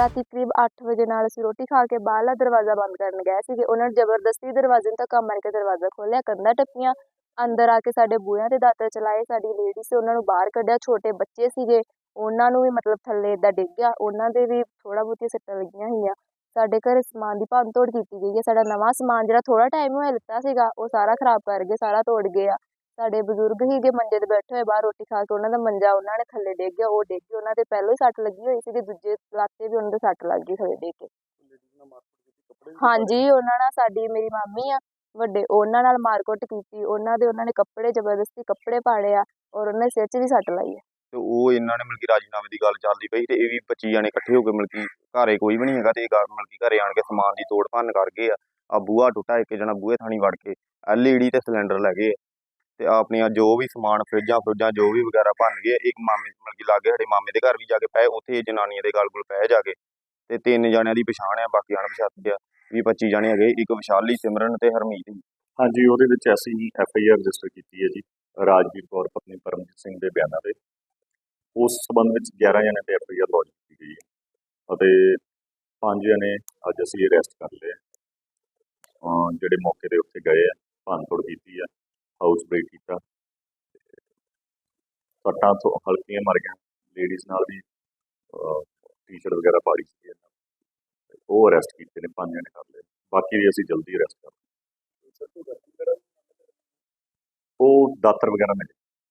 ਰਾਤੀ ਕਰੀਬ 8 ਵਜੇ ਨਾਲ ਅਸੀਂ ਰੋਟੀ ਖਾ ਕੇ ਬਾਹਰਲਾ ਦਰਵਾਜ਼ਾ ਬੰਦ ਕਰਨ ਗਏ ਸੀਗੇ। ਉਹਨਾਂ ਨੇ ਜ਼ਬਰਦਸਤੀ ਦਰਵਾਜ਼ੇ ਨੂੰ ਧੱਕਾ ਮਾਰ ਕੇ ਦਰਵਾਜ਼ਾ ਖੋਲ੍ਹਿਆ, ਕੰਧਾਂ ਟੱਪੀਆਂ, ਅੰਦਰ ਆ ਕੇ ਸਾਡੇ ਬੂਹਿਆਂ ਤੇ ਦਾਤਰ ਚਲਾਏ, ਸਾਡੀ ਲੇਡੀ ਸੀ ਉਹਨਾਂ ਨੂੰ ਬਾਹਰ ਕੱਢਿਆ, ਛੋਟੇ ਬੱਚੇ ਸੀਗੇ, ਉਹਨਾਂ ਨੂੰ ਵੀ ਮਤਲਬ ਥੱਲੇ ਏਦਾਂ ਡਿੱਗ ਗਿਆ, ਉਹਨਾਂ ਦੇ ਵੀ ਥੋੜਾ ਬਹੁਤੀਆਂ ਸੱਟਾਂ ਲੱਗੀਆਂ ਹੋਈਆਂ। ਸਾਡੇ ਘਰ ਸਮਾਨ ਦੀ ਭੰਨ ਤੋੜ ਕੀਤੀ ਗਈ ਹੈ, ਸਾਡਾ ਨਵਾਂ ਸਮਾਨ ਜਿਹੜਾ ਥੋੜਾ ਟਾਈਮ ਹੋਇਆ ਲਿੱਤਾ ਸੀਗਾ, ਉਹ ਸਾਰਾ ਖਰਾਬ ਕਰ ਗਏ ਸਾਰਾ ਤੋੜ ਗਏ ਆ ਸਾਡੇ ਬਜ਼ੁਰਗ ਸੀਗੇ ਮੰਜੇ ਤੇ ਬੈਠੇ ਹੋਏ ਬਾਹਰ ਰੋਟੀ ਖਾ ਕੇ ਉਹਨਾਂ ਦਾ ਮੰਜਾ ਉਹਨਾਂ ਨੇ ਥੱਲੇ ਡਿੱਗ ਗਿਆ ਉਹ ਡਿੱਗ ਗਏ ਉਹਨਾਂ ਦੇ ਪਹਿਲਾਂ ਹੀ ਸੱਟ ਲੱਗੀ ਹੋਈ ਸੀਗੀ ਦੂਜੇ ਲਾਤੇ ਵੀ ਉਹਨਾਂ ਦੇ ਸੱਟ ਲੱਗ ਗਈ ਥੱਲੇ ਡਿੱਗ ਕੇ। ਹਾਂਜੀ ਉਹਨਾਂ ਨਾਲ ਸਾਡੀ ਮੇਰੀ ਮਾਮੀ ਆ ਵੱਡੇ ਉਹਨਾਂ ਨਾਲ ਮਾਰਕੁੱਟ ਕੀਤੀ ਉਹਨਾਂ ਦੇ ਉਹਨਾਂ ਨੇ ਕੱਪੜੇ ਜ਼ਬਰਦਸਤੀ ਕੱਪੜੇ ਪਾੜੇ ਆ ਔਰ ਉਹਨਾਂ ਸਿਰ 'ਚ ਵੀ ਸੱਟ ਲਾਈ ਹੈ ਤੇ ਉਹ ਇਹਨਾਂ ਨੇ ਮਤਲਬ ਕਿ ਰਾਜੀਨਾਮੇ ਦੀ ਗੱਲ ਚੱਲਦੀ ਪਈ ਤੇ ਇਹ ਵੀ 25 ਜਾਣੇ ਇਕੱਠੇ ਹੋ ਕੇ ਮਤਲਬ ਕਿ ਘਰੇ ਕੋਈ ਵੀ ਨਹੀਂ ਹੈਗਾ ਤੇ ਇਹ ਘਰ ਮਤਲਬ ਕਿ ਘਰੇ ਆਣ ਕੇ ਸਮਾਨ ਦੀ ਤੋੜ ਭੰਨ ਕਰ ਗਏ ਆ। ਆ ਬੂਹਾ ਟੁੱਟਾ ਇੱਕ ਜਣਾ ਬੂਹੇ ਥਾਣੀ ਵੜ ਕੇ ਐਲਈਡੀ ਤੇ ਸਿਲੰਡਰ ਲੈ ਗਏ ਆ। ਤੇ ਆਪਣੀਆਂ ਜੋ ਵੀ ਸਮਾਨ, ਫਰਿੱਜਾਂ ਫਰਿੱਜਾਂ ਜੋ ਵੀ ਵਗੈਰਾ ਭੰਨ ਗਏ, ਇੱਕ ਮਾਮੇ, ਮਤਲਬ ਕਿ ਲਾਗੇ ਸਾਡੇ ਮਾਮੇ ਦੇ ਘਰ ਵੀ ਜਾ ਕੇ ਪਏ, ਉੱਥੇ ਇਹ ਜਨਾਨੀਆਂ ਦੇ ਗਲ ਗੁਲ ਪਏ ਜਾ ਕੇ। ਤੇ ਤਿੰਨ ਜਣਿਆਂ ਦੀ ਪਛਾਣ ਆ, ਬਾਕੀ ਅਣਪਛਾਤੇ ਆ, ਵੀਹ 25 ਜਣੇ ਹੈਗੇ, ਇੱਕ ਵਿਸ਼ਾਲੀ, ਸਿਮਰਨ ਤੇ ਹਰਮੀਤ ਹਾਂਜੀ, ਉਹਦੇ ਵਿੱਚ ਅਸੀਂ ਐਫ ਆਈ ਆਰ ਰਜਿਸਟਰ ਕੀਤੀ ਹੈ ਜੀ, ਰਾਜਵੀਰ ਕੌਰ ਪਤਨੀ ਪਰਮਜੀਤ ਸਿੰਘ ਦੇ ਬਿਆਨਾਂ ਤੇ। ਉਸ ਸਬੰਧ ਵਿੱਚ 11 ਜਣੇ ਤੇ ਐਫ ਆਈ ਆਰ ਲੌਜ ਕੀਤੀ ਗਈ ਹੈ ਅਤੇ ਪੰਜ ਜਣੇ ਅੱਜ ਅਸੀਂ ਅਰੈਸਟ ਕਰ ਲਏ ਜਿਹੜੇ ਮੌਕੇ ਦੇ ਉੱਤੇ ਗਏ ਆ ਆ। ਬ੍ਰੇਕ ਕੀਤਾ। ਸੱਟਾਂ ਤੋਂ ਹਲਕੀਆਂ ਮਰ ਗਈਆਂ। ਲੇਡੀਜ਼ ਨਾਲ ਵੀ ਟੀ-ਸ਼ਰਟ ਵਗੈਰਾ ਪਾੜੀ ਸੀ। ਇਹਨਾਂ ਨੇ। ਉਹ ਅਰੈਸਟ ਕੀਤੇ ਨੇ ਪੰਜ ਜਣੇ ਕਰ ਲਏ। ਬਾਕੀ ਵੀ ਅਸੀਂ ਜਲਦੀ ਅਰੈਸਟ ਕਰ ਉਹ ਦਾਤਰ ਵਗੈਰਾ ਮਿਲੇ।